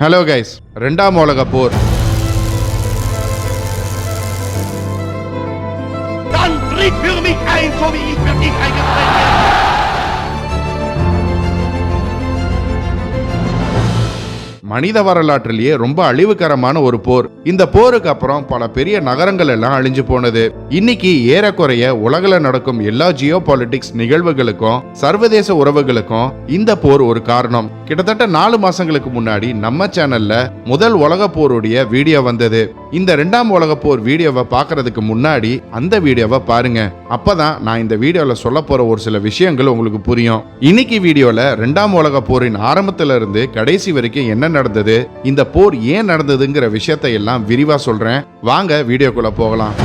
Hello guys ரெண்டாம் உலக போர் Dann bringt für mich ein, so wie ich für dich eingetreten bin. மனித வரலாற்றிலேயே ரொம்ப அழிவுகரமான ஒரு போர். இந்த போருக்கு அப்புறம் பல பெரிய நகரங்கள் எல்லாம் அழிஞ்சு போனது. இன்னைக்கு ஏறக்குறைய உலகில் நடக்கும் எல்லா ஜியோ பாலிட்டிக்ஸ் நிகழ்வுகளுக்கும் சர்வதேச உறவுகளுக்கும் இந்த போர் ஒரு காரணம். கிட்டத்தட்ட நாலு மாசங்களுக்கு முன்னாடி நம்ம சேனல்ல முதல் உலக போருடைய வீடியோ வந்தது. இந்த ரெண்டாம் உலக போர் வீடியோவை பார்க்கறதுக்கு முன்னாடி அந்த வீடியோவை பாருங்க. அப்பதான் நான் இந்த வீடியோல சொல்ல போற ஒரு சில விஷயங்கள் உங்களுக்கு புரியும். இன்னைக்கு வீடியோல ரெண்டாம் உலக போரின் ஆரம்பத்துல இருந்து கடைசி வரைக்கும் என்ன நடந்தது? இந்த போர் ஏன் நடந்ததுங்கிற விஷயத்தை எல்லாம் விரிவா சொல்றேன். வாங்க வீடியோக்குள்ள போகலாம்.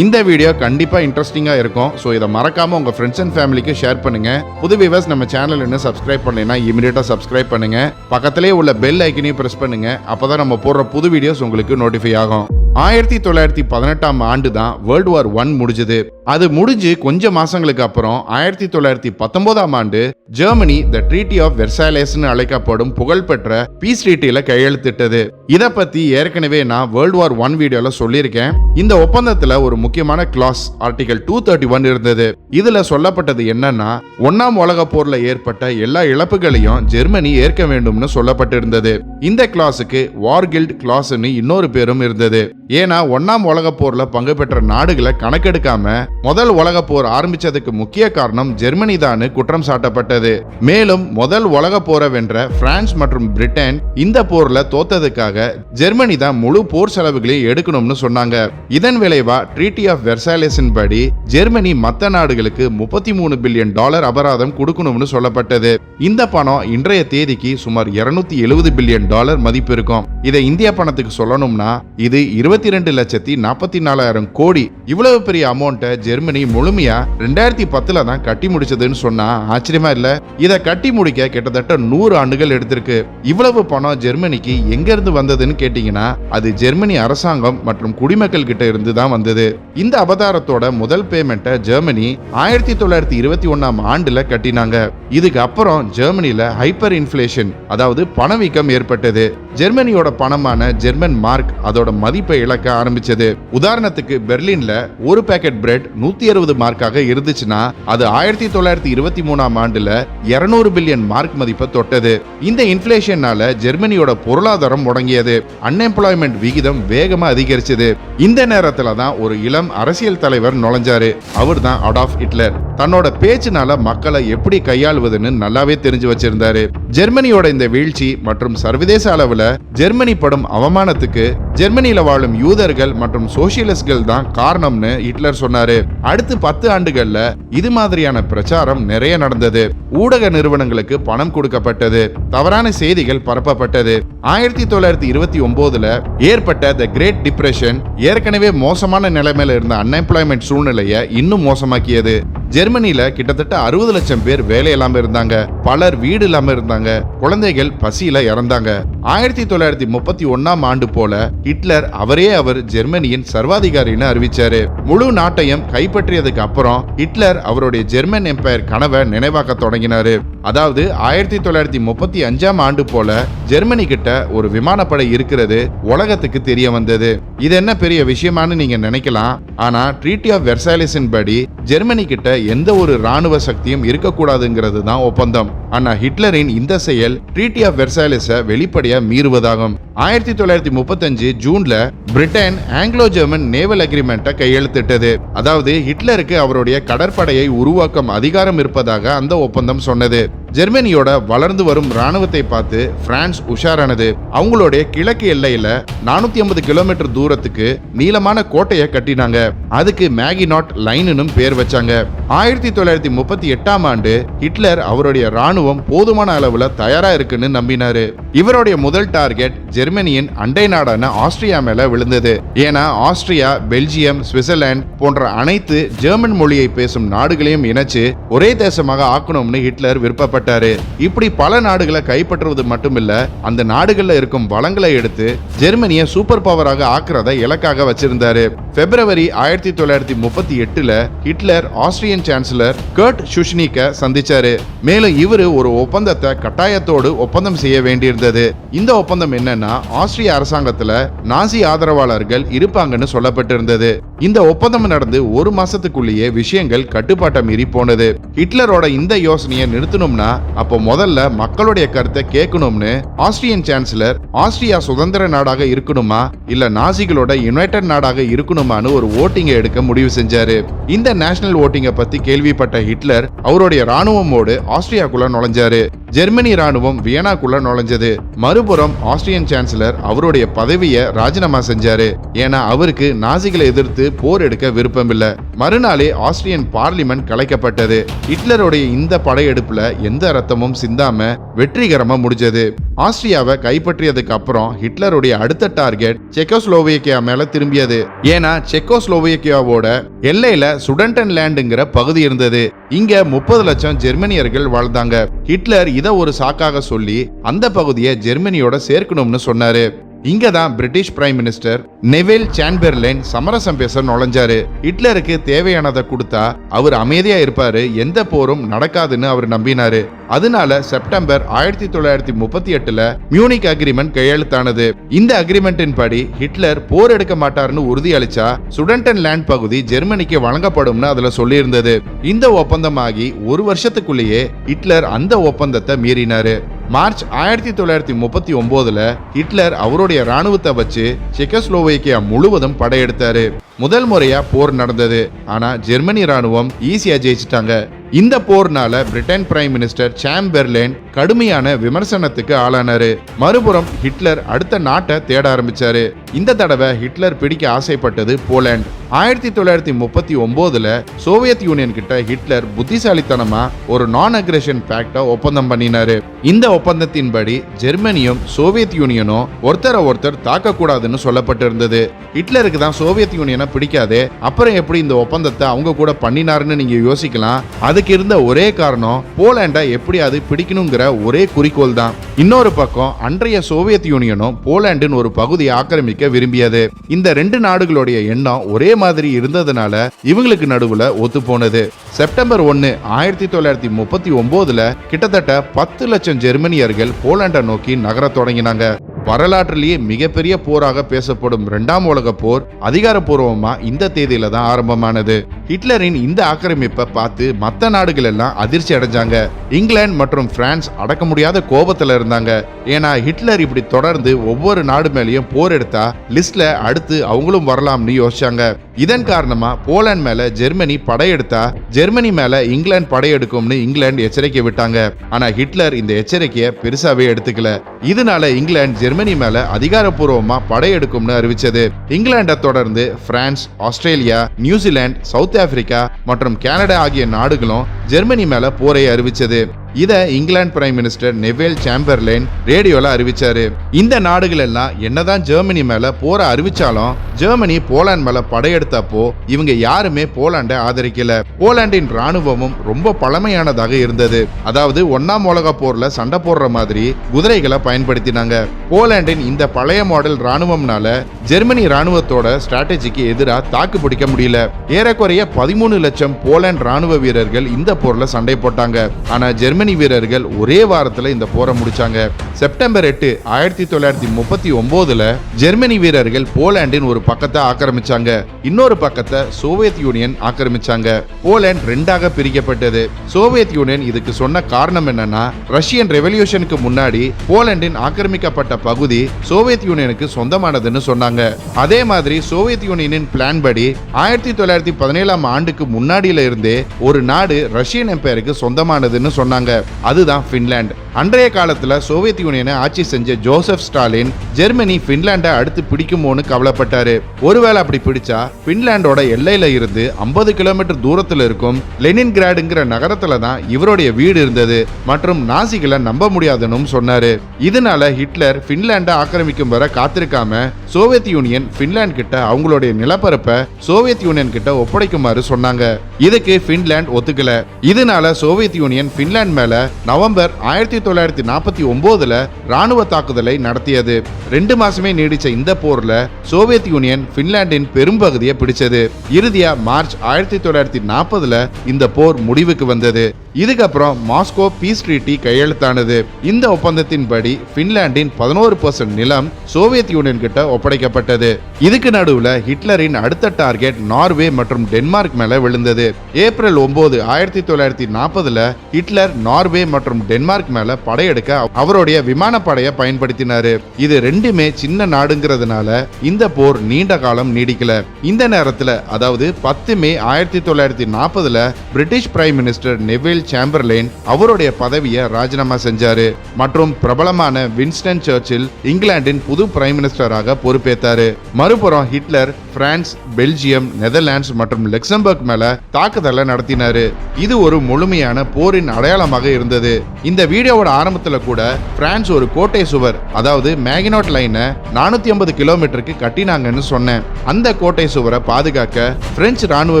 இந்த வீடியோ கண்டிப்பாக இன்ட்ரெஸ்டிங்காக இருக்கும். ஸோ இதை மறக்காம உங்கள் ஃப்ரெண்ட்ஸ் அண்ட் ஃபேமிலிக்கு ஷேர் பண்ணுங்க. புது வியூவர்ஸ் நம்ம சேனல் இன்னும் சப்ஸ்கிரைப் பண்ணலைன்னா இமீடியட்டாக சப்ஸ்கிரைப் பண்ணுங்க. பக்கத்திலே உள்ள பெல் ஐக்கனையும் பிரஸ் பண்ணுங்க. அப்பதான் நம்ம போடுற புது வீடியோஸ் உங்களுக்கு நோட்டிஃபை ஆகும். ஆயிரத்தி தொள்ளாயிரத்தி பதினெட்டாம் ஆண்டு தான் வேர்ல்டு வார் ஒன் முடிஞ்சது. அது முடிஞ்சு கொஞ்ச மாசங்களுக்கு அப்புறம் ஆயிரத்தி தொள்ளாயிரத்தி பத்தொன்பதாம் ஆண்டு ஜெர்மனி த ட்ரீட்டி ஆஃப் வெர்சாலேஸ்னு அழைக்கப்படும் புகழ்பெற்ற பீஸ் ட்ரீட்டியில கையெழுத்திட்டது. இதை பத்தி ஏற்கனவே நான் வேர்ல்டு வார் ஒன் வீடியோல சொல்லியிருக்கேன். இந்த ஒப்பந்தத்துல ஒரு முக்கியமான clause article two thirty one இருந்தது. இதுல சொல்லப்பட்டது என்னன்னா ஒன்னாம் உலக போர்ல ஏற்பட்ட எல்லா இழப்புகளையும் ஜெர்மனி ஏற்க வேண்டும்னு சொல்லப்பட்டிருந்தது. இந்த கிளாஸுக்கு வார்கில்ட் கிளாஸ்னு இன்னொரு பேரும் இருந்தது. ஏன்னா ஒன்னாம் உலக போர்ல பங்கு பெற்ற நாடுகளை கணக்கெடுக்காம முதல் உலக போர் ஆரம்பிச்சதுக்கு முக்கிய காரணம் ஜெர்மனி தான் குற்றம் சாட்டப்பட்டது. மேலும் முதல் உலக போரை வென்ற பிரான்ஸ் மற்றும் பிரிட்டன் இந்த போர்ல தோத்ததுக்காக ஜெர்மனி தான் முழு போர் செலவுகளையும் எடுக்கணும்னு சொன்னாங்க. இதன் விளைவா ட்ரீட்டி ஆஃப் வெர்சாலேஸின் படி ஜெர்மனி மற்ற நாடுகளுக்கு முப்பத்தி மூணு பில்லியன் டாலர் அபராதம் கொடுக்கணும்னு சொல்லப்பட்டது. இந்த பணம் இன்றைய தேதிக்கு சுமார் 270 எழுபது பில்லியன் டாலர் மதிப்பு இருக்கும். இதை இந்திய பணத்துக்கு சொல்லணும்னா இது இருபது இருபத்தி ரெண்டு லட்சத்தி நாற்பத்தி நாலாயிரம் கோடி. இவ்வளவு பெரிய அமௌண்ட்டை ஜெர்மனி முழுமையா ரெண்டாயிரத்தி பத்துல தான் கட்டி முடிச்சதுன்னு சொன்னா ஆச்சரியமா இல்ல? இதை கட்டி முடிக்க கிட்டத்தட்ட நூறு ஆண்டுகள் எடுத்திருக்கு. இவ்வளவு பணம் ஜெர்மனிக்கு எங்க இருந்து வந்ததுன்னு கேட்டீங்கன்னா அது ஜெர்மனி அரசாங்கம் மற்றும் குடிமக்கள் கிட்ட இருந்து தான் வந்தது. இந்த அவதாரத்தோட முதல் பேமெண்ட்டை ஜெர்மனி ஆயிரத்தி தொள்ளாயிரத்தி இருபத்தி ஒன்னாம் ஆண்டுல கட்டினாங்க. இதுக்கு அப்புறம் ஜெர்மனில ஹைப்பர் இன்ஃபிளேஷன் அதாவது பணவீக்கம் ஏற்பட்டது. ஜெர்மனியோட பணமான ஜெர்மன் மார்க் அதோட மதிப்பை இழக்க ஆரம்பிச்சது. உதாரணத்துக்கு பெர்லின்ல ஒரு பேக்கெட் பிரெட் நூத்தி அறுபது மார்க்காக இருந்துச்சுன்னா அது ஆயிரத்தி தொள்ளாயிரத்தி இருபத்தி மூணாம் ஆண்டுல இருநூறு பில்லியன் மார்க் மதிப்பை தொட்டது. இந்த இன்ஃபிளேஷனால ஜெர்மனியோட பொருளாதாரம் முடங்கியது. அன்எம்ப்ளாய்மெண்ட் விகிதம் வேகமா அதிகரிச்சது. இந்த நேரத்துல தான் ஒரு இளம் அரசியல் தலைவர் நுழைஞ்சாரு. அவர் தான் அடாஃப் ஹிட்லர். தன்னோட பேச்சுனால மக்களை எப்படி கையாளுவதுன்னு நல்லாவே தெரிஞ்சு வச்சிருந்தாரு. ஜெர்மனியோட இந்த வீழ்ச்சி மற்றும் சர்வதேச அளவுல ஜெர்மனி படும் அவமானத்துக்கு ஜெர்மனியில வாழும் யூதர்கள் மற்றும் சோசியலிஸ்ட்கள் தான் காரணம்னு ஹிட்லர் சொன்னாரு. அடுத்து பத்து ஆண்டுகள்ல இது மாதிரியான பிரச்சாரம் நிறைய நடந்தது. ஊடக நிறுவனங்களுக்கு பணம் கொடுக்கப்பட்டது. தவறான செய்திகள் பரப்பப்பட்டது. ஆயிரத்தி தொள்ளாயிரத்தி இருபத்தி ஒன்பதுல ஏற்பட்ட த கிரேட் டிப்ரெஷன் ஏற்கனவே மோசமான நிலைமையில இருந்த அன்எம்ப்ளாய்மெண்ட் சூழ்நிலையை இன்னும் மோசமாக்கியது. ஜெர்மனில கிட்டத்தட்ட அறுபது லட்சம் பேர் வேலை இல்லாம இருந்தாங்க. பலர் வீடு இல்லாம இருந்தாங்க. குழந்தைகள் பசியில இறந்தாங்க. ஆயிரத்தி தொள்ளாயிரத்தி முப்பத்தி ஒன்னாம் ஆண்டு போல ஹிட்லர் அவரே அவர் ஜெர்மனியின் சர்வாதிகாரின்னு அறிவிச்சாரு. முழு நாட்டையும் கைப்பற்றியதுக்கு அப்புறம் ஹிட்லர் அவருடைய ஜெர்மன் எம்பையர் கனவை நினைவாக்க தொடங்கினாரு. அதாவது ஆயிரத்தி தொள்ளாயிரத்தி முப்பத்தி அஞ்சாம் ஆண்டு போல ஜெர்மனி கிட்ட ஒரு விமானப்படை இருக்கிறது உலகத்துக்கு தெரிய வந்தது. இது என்ன பெரிய விஷயமான்னு நீங்க நினைக்கலாம். ஆனா ட்ரீட்டி ஆஃப் வெர்சாலிஸின் படி ஜெர்மனி கிட்ட எந்த ஒரு ராணுவ சக்தியும் இருக்கக்கூடாதுங்கிறது தான் ஒப்பந்தம். ஆனா ஹிட்லரின் இந்த செயல் ட்ரீட்டி ஆஃப் வெர்சாலிஸ வெளிப்படையா மீறுவதாகும். ஆயிரத்தி தொள்ளாயிரத்தி முப்பத்தஞ்சு ஜூன்ல பிரிட்டன் ஆங்கிலோ ஜெர்மன் நேவல் அக்ரிமெண்ட்டை கையெழுத்திட்டது. அதாவது ஹிட்லருக்கு அவருடைய கடற்படையை உருவாக்கும் அதிகாரம் இருப்பதாக அந்த ஒப்பந்தம் சொன்னது. ஜெர்மனியோட வளர்ந்து வரும் ராணுவத்தை பார்த்து பிரான்ஸ் உஷாரானது அவங்களுடைய கிழக்கு எல்லையில நானூத்தி ஐம்பது கிலோமீட்டர் தூரத்துக்கு நீளமான கோட்டையை கட்டினாங்க. அதுக்கு மேகி நாட் லைனுன்னு பேர் வச்சாங்க. ஆயிரத்தி தொள்ளாயிரத்தி முப்பத்தி எட்டாம் ஆண்டு ஹிட்லர் அவருடைய ராணுவம் போதுமான அளவுல தயாரா இருக்குன்னு நம்பினாரு. இவருடைய முதல் டார்கெட் ஜெர்மனியின் அண்டை நாடான ஆஸ்திரியா மேல விழுந்தது. ஏன்னா ஆஸ்திரியா பெல்ஜியம் சுவிட்சர்லாந்து போன்ற அனைத்து ஜெர்மன் மொழியை பேசும் நாடுகளையும் இணைச்சு ஒரே தேசமாக ஆக்கணும்னு ஹிட்லர் விருப்பப்பட்டார். ஈடுபட்டாரு இப்படி பல நாடுகளை கைப்பற்றுவது மட்டுமில்ல அந்த நாடுகள்ல இருக்கும் வளங்களை எடுத்து ஜெர்மனிய சூப்பர் பவராக ஆக்குறத இலக்காக வச்சிருந்தாரு. பிப்ரவரி ஆயிரத்தி தொள்ளாயிரத்தி முப்பத்தி எட்டுல ஹிட்லர் ஆஸ்திரியன் சான்சலர் கர்ட் சுஷ்னிக்க சந்திச்சாரு. மேலும் இவரு ஒரு ஒப்பந்தத்தை கட்டாயத்தோடு ஒப்பந்தம் செய்ய வேண்டியிருந்தது. இந்த ஒப்பந்தம் என்னன்னா ஆஸ்திரிய அரசாங்கத்துல நாசி ஆதரவாளர்கள் இருப்பாங்கன்னு சொல்லப்பட்டிருந்தது. இந்த ஒப்பந்தம் நடந்து ஒரு மாசத்துக்குள்ளேயே விஷயங்கள் கட்டுப்பாட்டை மீறி போனது. ஹிட்லரோட இந்த யோசனையை நிறுத்தணும்னா அப்போ முதல்ல மக்களுடைய கருத்தை கேட்கணும்னு ஆஸ்திரியன் சான்சலர் ஆஸ்திரியா சுதந்திர நாடாக இருக்கணுமா? இல்ல நாசிகளோட யுனைடெட் நாடாக இருக்கணுமான்னு ஒரு ஓட்டிங்கை எடுக்க முடிவு செஞ்சாரு. இந்த நேஷனல் ஓட்டிங்கை பத்தி கேள்விப்பட்ட ஹிட்லர் அவருடைய ராணுவமோடு ஆஸ்திரியாக்குள்ள நுழைஞ்சாரு. ஜெர்மனி ராணுவம் வியனாக்குள்ள நுழைஞ்சது. மறுபுறம் ஆஸ்திரியன் சான்சலர் அவருடைய பதவியை ராஜினாமா செஞ்சாரு. ஏன்னா அவருக்கு நாசிகளை எதிர்த்து போர் எடுக்க விருப்பம் இல்ல மறுநாளே ஆஸ்திரியன் பார்லிமெண்ட் கலைக்கப்பட்டது. ஹிட்லருடைய இந்த படையெடுப்புல எந்த ரத்தமும் சிந்தாம வெற்றிகரமா முடிஞ்சது. ஆஸ்திரியாவை கைப்பற்றியதுக்கு அப்புறம் ஹிட்லருடைய அடுத்த டார்கெட் செக்கோஸ்லோவேக்கியா மேல திரும்பியது. ஏன்னா செக்கோஸ்லோவேக்கியாவோட எல்லையில சுடன்டன் லேண்டுங்கிற பகுதி இருந்தது. இங்க முப்பது லட்சம் ஜெர்மனியர்கள் வாழ்ந்தாங்க. ஹிட்லர் இதை ஒரு சாக்காக சொல்லி அந்த பகுதியை ஜெர்மனியோட சேர்க்கணும்னு சொன்னாரு. இங்க தான் British prime minister Neville Chamberlain சமரசம் பேச நுழைஞ்சாரு. ஹிட்லருக்கு தேவையானதை கொடுத்தா அவர் அமைதியா இருப்பாரு எந்த போரும் நடக்காதுன்னு அவர் நம்பினாரு. அதனால செப்டம்பர் ஆயிரத்தி தொள்ளாயிரத்தி முப்பத்தி எட்டுல மியூனிக் அக்ரிமெண்ட் கையெழுத்தானது. இந்த அக்ரிமெண்டின் படி ஹிட்லர் போர் எடுக்க மாட்டாருன்னு உறுதியளிச்சா சுடன்டன் லேண்ட் பகுதி ஜெர்மனிக்கு வழங்கப்படும்னு அதுல சொல்லியிருந்தது. இந்த ஒப்பந்தமாகி ஒரு வருஷத்துக்குள்ளேயே ஹிட்லர் அந்த ஒப்பந்தத்தை மீறினாரு. மார்ச் ஆயிரத்தி தொள்ளாயிரத்தி முப்பத்தி ஒன்பதுல ஹிட்லர் அவருடைய ராணுவத்தை வச்சு செக்கஸ்லோவேக்கியா முழுவதும் படையெடுத்தாரு. முதல் முறையா போர் நடந்தது. ஆனா ஜெர்மனி ராணுவம் ஈஸியா ஜெயிச்சிட்டாங்க. இந்த போர்னால பிரிட்டன் பிரைம் மினிஸ்டர் சாம்பெர்லேன் கடுமையான விமர்சனத்துக்கு ஆளானாரு. மறுபுறம் ஹிட்லர் அடுத்த நாட்டை தேட ஆரம்பிச்சாரு. இந்த தடவை ஹிட்லர் பிடிக்க ஆசைப்பட்டது போலண்ட். ஆயிரத்தி தொள்ளாயிரத்தி முப்பத்தி ஒன்பதுல சோவியத் யூனியன் கிட்ட ஹிட்லர் புத்திசாலித்தனமா ஒரு நான் அக்ரஷன் பேக்டை ஒப்பந்தம் பண்ணினாரு. இந்த ஒப்பந்தத்தின்படி ஜெர்மனியும் சோவியத் யூனியனும் ஒருத்தரை ஒருத்தர் தாக்கக்கூடாதுன்னு சொல்லப்பட்டிருந்தது. ஹிட்லருக்கு தான் சோவியத் யூனியனை பிடிக்காதே அப்புறம் எப்படி இந்த ஒப்பந்தத்தை அவங்க கூட பண்ணினாருன்னு நீங்க யோசிக்கலாம். அது அதுக்கு இருந்த ஒரே காரணம் போலாண்டை எப்படியாவது பிடிக்கணுங்கிற ஒரே குறிக்கோள் தான். இன்னொரு பக்கம் அன்றைய சோவியத் யூனியனும் போலாண்டின் ஒரு பகுதியை ஆக்கிரமிக்க விரும்பியது. இந்த ரெண்டு நாடுகளுடைய எண்ணம் ஒரே மாதிரி இருந்ததுனால இவங்களுக்கு நடுவுல ஒத்து போனது. செப்டம்பர் ஒன்னு ஆயிரத்தி தொள்ளாயிரத்தி முப்பத்தி ஒன்பதுல கிட்டத்தட்ட பத்து லட்சம் ஜெர்மனியர்கள் போலாண்டை நோக்கி நகரத் தொடங்கினாங்க. வரலாற்றிலேயே மிகப்பெரிய போராக பேசப்படும் இரண்டாம் உலக போர் அதிகாரப்பூர்வமா இந்த தேதியில தான் ஆரம்பமானது. ஹிட்லரின் இந்த ஆக்கிரமிப்பை பார்த்து மற்ற நாடுகள் எல்லாம் அதிர்ச்சி அடைஞ்சாங்க. இங்கிலாந்து மற்றும் பிரான்ஸ் அடக்க முடியாத கோபத்துல இருந்தாங்க. ஏன்னா ஹிட்லர் இப்படி தொடர்ந்து ஒவ்வொரு நாடு மேலேயும் போர் எடுத்தா லிஸ்ட்ல அடுத்து அவங்களும் வரலாம்னு யோசிச்சாங்க. இதன் காரணமா போலாந்து மேல ஜெர்மனி படையெடுத்தா ஜெர்மனி மேல இங்கிலாந்து படையெடுக்கும்னு இங்கிலாந்து எச்சரிக்கை விட்டாங்க. ஆனா ஹிட்லர் இந்த எச்சரிக்கையை பெருசாவே எடுத்துக்கல. இதனால இங்கிலாந்து ஜெர்மனி மேல அதிகாரப்பூர்வமா படையெடுக்கும்னு அறிவிச்சது. இங்கிலாந்தை தொடர்ந்து France Australia New Zealand South Africa மற்றும் கனடா ஆகிய நாடுகளும் ஜெர்மனி மேல போரை அறிவிச்சது. இதை England prime minister Neville Chamberlain ரேடியோல அறிவிச்சாரு. இந்த நாடுகள் எல்லாம் என்னதான் ஜெர்மனி மேல போற அறிவிச்சாலும் ஜெர்மனி போலாந்து மேல படையெடுத்தப்போ இவங்க யாருமே போலாண்டை ஆதரிக்கல. போலாண்டின் ராணுவமும் ரொம்ப பழமையானதாக இருந்தது. அதாவது ஒன்னாம் உலக போர்ல சண்டை போடுற மாதிரி குதிரைகளை பயன்படுத்தினாங்க. போலாண்டின் இந்த பழைய மாடல் ராணுவம்னால ஜெர்மனி ராணுவத்தோட ஸ்ட்ராட்டஜிக்கு எதிராக தாக்கு பிடிக்க முடியல. ஏறக்குறைய பதிமூணு லட்சம் போலாந்து ராணுவ வீரர்கள் இந்த போர்ல சண்டை போட்டாங்க. ஆனா ஜெர்மனி வீரர்கள் ஒரே வாரத்தில் இந்த போரை முடிச்சாங்க. செப்டம்பர் எட்டு ஆயிரத்தி தொள்ளாயிரத்தி முப்பத்தி ஒன்பதுல ஜெர்மனி வீரர்கள் போலாண்டின் ஒரு பக்கத்தை ஆக்கிரமிச்சாங்க. இன்னொரு பக்கத்தை சோவியத் யூனியன் ஆக்கிரமிச்சாங்க. போலாண்ட் ரெண்டாக பிரிக்கப்பட்டது. சோவியத் யூனியன் இதுக்கு சொன்ன காரணம் என்னன்னா ரஷ்யன் ரெவல்யூஷனுக்கு முன்னாடி போலாண்டின் ஆக்கிரமிக்கப்பட்ட பகுதி சோவியத் யூனியனுக்கு சொந்தமானதுன்னு சொன்னாங்க. அதே மாதிரி சோவியத் யூனியனின் பிளான் படி ஆயிரத்தி தொள்ளாயிரத்தி பதினேழாம் ஆண்டுக்கு முன்னாடியில இருந்தே ஒரு நாடு ரஷ்யன் எம்பையருக்கு சொந்தமானதுன்னு சொன்னாங்க. இருக்காங்க அதுதான் பின்லாந்து அன்றைய காலத்தில் சோவியத் யூனியனை ஆட்சி செஞ்ச ஜோசப் ஸ்டாலின் ஜெர்மனி ஃபின்லாண்டை அடுத்து பிடிக்குமோன்னு கவலைப்பட்டாரு. ஒருவேளை அப்படி பிடிச்சா ஃபின்லாண்டோட எல்லையில இருந்து ஐம்பது கிலோமீட்டர் தூரத்தில் இருக்கும் லெனின் கிராடுங்கிற நகரத்துல தான் இவருடைய வீடு இருந்தது. மற்றும் நாசிகளை நம்ப முடியாதுன்னு சொன்னாரு. இதனால ஹிட்லர் ஃபின்லாண்டை ஆக்கிரமிக்கும் வரை காத்திருக்காம சோவியத் யூனியன் ஃபின்லாண்ட் கிட்ட அவங்களுடைய நிலப்பரப்பை சோவியத் யூனியன் கிட்ட ஒப்படைக்குமாறு சொன்னாங்க. இதுக்கு ஃபின்லாண்ட் ஒத்துக்கல. இதனால சோவியத் யூனியன் ஃபின்லாண்ட் மேல நவம்பர் ஆயிரத்தி தொள்ளாயிரத்தி நாற்பத்தி ஒன்பதுல ராணுவ தாக்குதலை நடத்தியது. ரெண்டு மாசமே நீடிச்ச இந்த போர்ல சோவியத் யூனியன் பின்லாந்தின் பெரும்பகுதியை பிடிச்சது. இறுதியா மார்ச் ஆயிரத்தி தொள்ளாயிரத்தி நாற்பதுல இந்த போர் முடிவுக்கு வந்தது. இதுக்கப்புறம் மாஸ்கோ பீஸ் ட்ரீட்டி கையெழுத்தானது. இந்த ஒப்பந்தத்தின்படி பின்லாந்தின் பதினோரு பர்சன்ட் நிலம் சோவியத் யூனியன் கிட்ட ஒப்படைக்கப்பட்டது. இதுக்கு நடுவுல ஹிட்லரின் அடுத்த டார்கெட் நார்வே மற்றும் டென்மார்க் மேல விழுந்தது. ஏப்ரல் ஒன்பது ஆயிரத்தி தொள்ளாயிரத்தி நாற்பதுல ஹிட்லர் நார்வே மற்றும் டென்மார்க் மேல படையெடுக்க அவருடைய விமானப்படையை பயன்படுத்தினாரு. இது ரெண்டுமே சின்ன நாடுங்கிறதுனால இந்த போர் நீண்ட காலம் நீடிக்கல. இந்த நேரத்துல அதாவது பத்து மே ஆயிரத்தி தொள்ளாயிரத்தி நாற்பதுல British prime minister Neville Chamberlain அவருடைய பதவியை ராஜினாமா செஞ்சாரு. மற்றும் பிரபலமான வின்ஸ்டன் சர்ச்சில் இங்கிலாந்தின் புது பிரைம் மினிஸ்டராக பொறுப்பேற்றாரு மறுபுறம் ஹிட்லர் பிரான்ஸ் பெல்ஜியம் நெதர்லாண்ட்ஸ் மற்றும் லெக்சம்பர்க் மேல தாக்குதலை நடத்தினாரு. இது ஒரு முழுமையான போரின் அடையாளமாக இருந்தது. இந்த வீடியோவோட ஆரம்பத்துல கூட பிரான்ஸ் ஒரு கோட்டை சுவர் அதாவது மேகினோட் லைனை நானூத்தி ஐம்பது கிலோமீட்டருக்கு கட்டினாங்கன்னு சொன்னேன். அந்த கோட்டை சுவரை பாதுகாக்க பிரெஞ்சு ராணுவ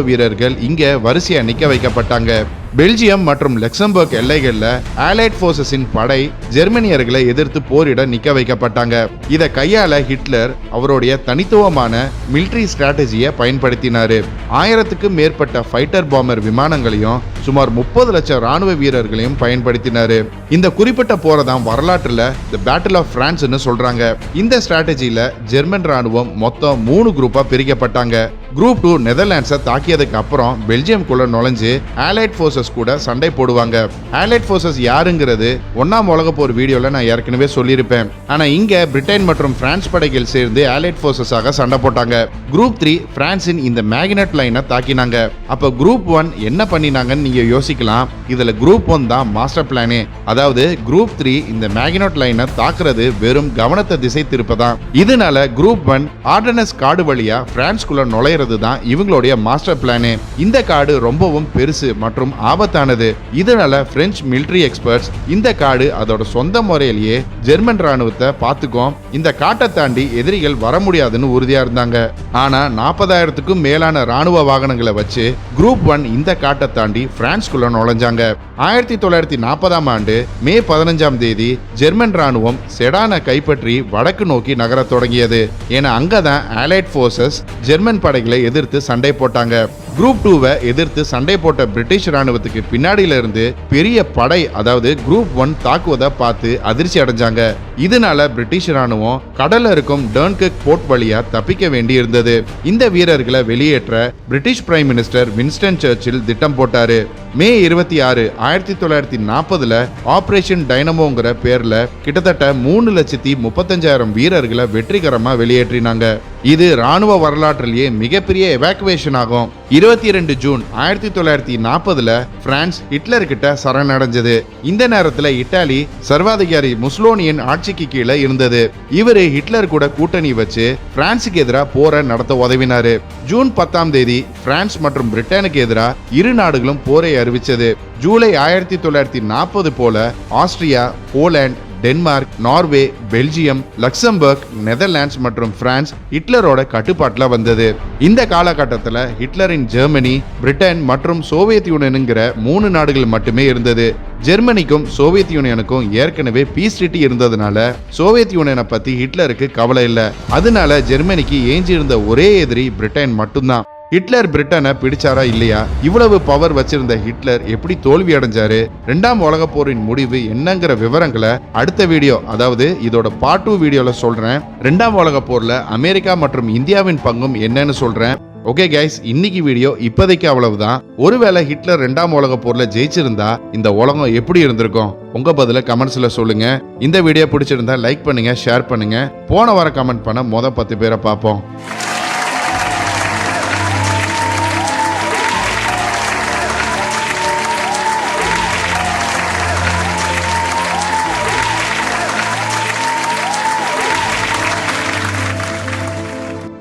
வீரர்கள் இங்க வரிசையா நிக்க வைக்கப்பட்டாங்க. பெல்ஜியம் மற்றும் லெக்சம்பர்க் எல்லைகளில் ஆலைட் போர்சஸின் படை ஜெர்மனியர்களை எதிர்த்து போரிட நிக்க வைக்கப்பட்டாங்க. இதை கையாள ஹிட்லர் அவருடைய தனித்துவமான மிலிட்டரி ஸ்ட்ராட்டஜியை பயன்படுத்தினாரு. ஆயிரத்துக்கும் மேற்பட்ட ஃபைட்டர் பாம்பர் விமானங்களையும் சுமார் முப்பது லட்சம் ராணுவ வீரர்களையும் பயன்படுத்தினாரு. இந்த குறிப்பிட்ட போரை தான் வரலாற்றுல த பேட்டில் ஆஃப் பிரான்ஸ்னு சொல்றாங்க. இந்த ஸ்ட்ராட்டஜியில ஜெர்மன் ராணுவம் மொத்தம் மூணு குரூப்பா பிரிக்கப்பட்டாங்க. குரூப் டூ நெதர்லாண்ட்ஸை தாக்கியதுக்கு அப்புறம் பெல்ஜியம்குள்ள நுழைஞ்சு ஆலைட் ஃபோர்ஸஸ் கூட சண்டை போடுவாங்க. ஆலைட் ஃபோர்ஸஸ் யாருங்கிறது ஒன்னாம் உலக போர் வீடியோவில் நான் ஏற்கனவே சொல்லியிருப்பேன். ஆனால் இங்கே பிரிட்டன் மற்றும் பிரான்ஸ் படைகள் சேர்ந்து ஆலைட் ஃபோர்ஸஸாக சண்டை போட்டாங்க. குரூப் த்ரீ பிரான்சின் இந்த மேக்னட் லைனை தாக்கினாங்க. அப்போ குரூப் ஒன் என்ன பண்ணினாங்கன்னு நீங்கள் யோசிக்கலாம். இதில் குரூப் ஒன் தான் மாஸ்டர் பிளானே அதாவது குரூப் த்ரீ இந்த மேக்னெட் லைனை தாக்குறது வெறும் கவனத்தை திசை திருப்பதான். இதனால குரூப் ஒன் ஆர்டனஸ் காடு வழியா பிரான்ஸ்குள்ள நுழையிறது தான் இவங்களுடைய மாஸ்டர் பிளானு இந்த காடு ரொம்பவும் பெருசு மற்றும் ஆபத்தானது. இதனால பிரெஞ்சு மிலிட்டரி எக்ஸ்பர்ட்ஸ் இந்த காடு அதோட சொந்த முறையிலேயே ஜெர்மன் ராணுவத்தை பார்த்துக்கும் இந்த காட்டை தாண்டி எதிரிகள் வர முடியாதுன்னு உறுதியா இருந்தாங்க. ஆனா நாற்பதாயிரத்துக்கும் மேலான ராணுவ வாகனங்களை வச்சு குரூப் ஒன் இந்த காட்டை தாண்டி பிரான்ஸ்குள்ள நுழைஞ்சாங்க. ஆயிரத்தி தொள்ளாயிரத்தி நாற்பதாம் ஆண்டு மே பதினஞ்சாம் தேதி ஜெர்மன் ராணுவம் செடானை கைப்பற்றி வடக்கு நோக்கி நகரத் தொடங்கியது. ஏன்னா அங்கதான் ஆலைட் போர்சஸ் ஜெர்மன் படைகள் எதிர்த்து சண்டை போட்டாங்க. குரூப் டூவை எதிர்த்து சண்டை போட்ட பிரிட்டிஷ் ராணுவத்துக்கு பின்னாடியில இருந்து பெரிய படை அதாவது குரூப் ஒன் தாக்குவதை பார்த்து அதிர்ச்சி அடைஞ்சாங்க. இதனால பிரிட்டிஷ் ராணுவம் கடல்ல இருக்கும் டர்ன்கக் போர்ட் வழியா தப்பிக்க வேண்டி இருந்தது இந்த வீரர்களை வெளியேற்ற British prime minister Winston Churchill திட்டம் போட்டாரு. மே இருபத்தி ஆறு ஆயிரத்தி தொள்ளாயிரத்தி நாற்பதுல ஆபரேஷன் டைனமோங்கிற பேர்ல கிட்டத்தட்ட மூணு லட்சத்தி முப்பத்தஞ்சாயிரம் வீரர்களை வெற்றிகரமா வெளியேற்றினாங்க. இது ராணுவ வரலாற்றிலேயே மிகப்பெரிய எவாக்குவேஷன் ஆகும். இருபத்தி ரெண்டு ஜூன் ஆயிரத்தி தொள்ளாயிரத்தி நாற்பதுல பிரான்ஸ் ஹிட்லர் கிட்ட சரணடைஞ்சது. இந்த நேரத்துல இட்டாலி சர்வாதிகாரி முஸ்லோனியன் ஆட்சிக்கு கீழே இருந்தது. இவரு ஹிட்லர் கூட கூட்டணி வச்சு பிரான்ஸுக்கு எதிராக போரை நடத்த உதவினாரு. ஜூன் பத்தாம் தேதி பிரான்ஸ் மற்றும் பிரிட்டனுக்கு எதிராக இரு நாடுகளும் போரை அறிவிச்சது. ஜூலை ஆயிரத்தி தொள்ளாயிரத்தி நாற்பது போல Austria Poland Denmark Norway Belgium Luxembourg Netherlands மற்றும் பிரான்ஸ் ஹிட்லரோட கட்டுப்பாட்டில் வந்தது. இந்த காலகட்டத்தில் ஹிட்லரின் ஜெர்மனி பிரிட்டன் மற்றும் சோவியத் யூனியனுங்கிற மூணு நாடுகள் மட்டுமே இருந்தது. ஜெர்மனிக்கும் சோவியத் யூனியனுக்கும் ஏற்கனவே பீஸ் ட்ரிட்டி இருந்ததுனால சோவியத் யூனியனை பத்தி ஹிட்லருக்கு கவலை இல்லை. அதனால ஜெர்மனிக்கு ஏஞ்சி இருந்த ஒரே எதிரி பிரிட்டன் மட்டும்தான். ஹிட்லர் பிரிட்டனை பிடிச்சாரா இல்லையா? இவ்வளவு பவர் வச்சிருந்த ஹிட்லர் எப்படி தோல்வி அடைஞ்சாரு? ரெண்டாம் உலக போரின் முடிவு என்னங்கிற விவரங்களை அடுத்த வீடியோ அதாவது இதோட பார்ட் டூ வீடியோல சொல்றேன். ரெண்டாம் உலக போர்ல அமெரிக்கா மற்றும் இந்தியாவின் பங்கும் என்னன்னு சொல்றேன். ஓகே கைஸ் இன்னைக்கு வீடியோ இப்போதைக்கு அவ்வளவுதான். ஒருவேளை ஹிட்லர் ரெண்டாம் உலக போர்ல ஜெயிச்சிருந்தா இந்த உலகம் எப்படி இருந்திருக்கும்? உங்க பதில கமெண்ட்ஸ்ல சொல்லுங்க. இந்த வீடியோ பிடிச்சிருந்தா லைக் பண்ணுங்க ஷேர் பண்ணுங்க. போன வாரம் கமெண்ட் பண்ண மொத பத்து பேரை பார்ப்போம்.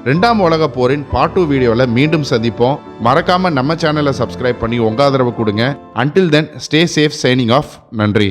ரெண்டாம் உலக போரின் பார்ட் டூ வீடியோவில் மீண்டும் சந்திப்போம். மறக்காமல் நம்ம சேனலை சப்ஸ்கிரைப் பண்ணி உங்க ஆதரவு கொடுங்க. Until then stay safe signing off நன்றி.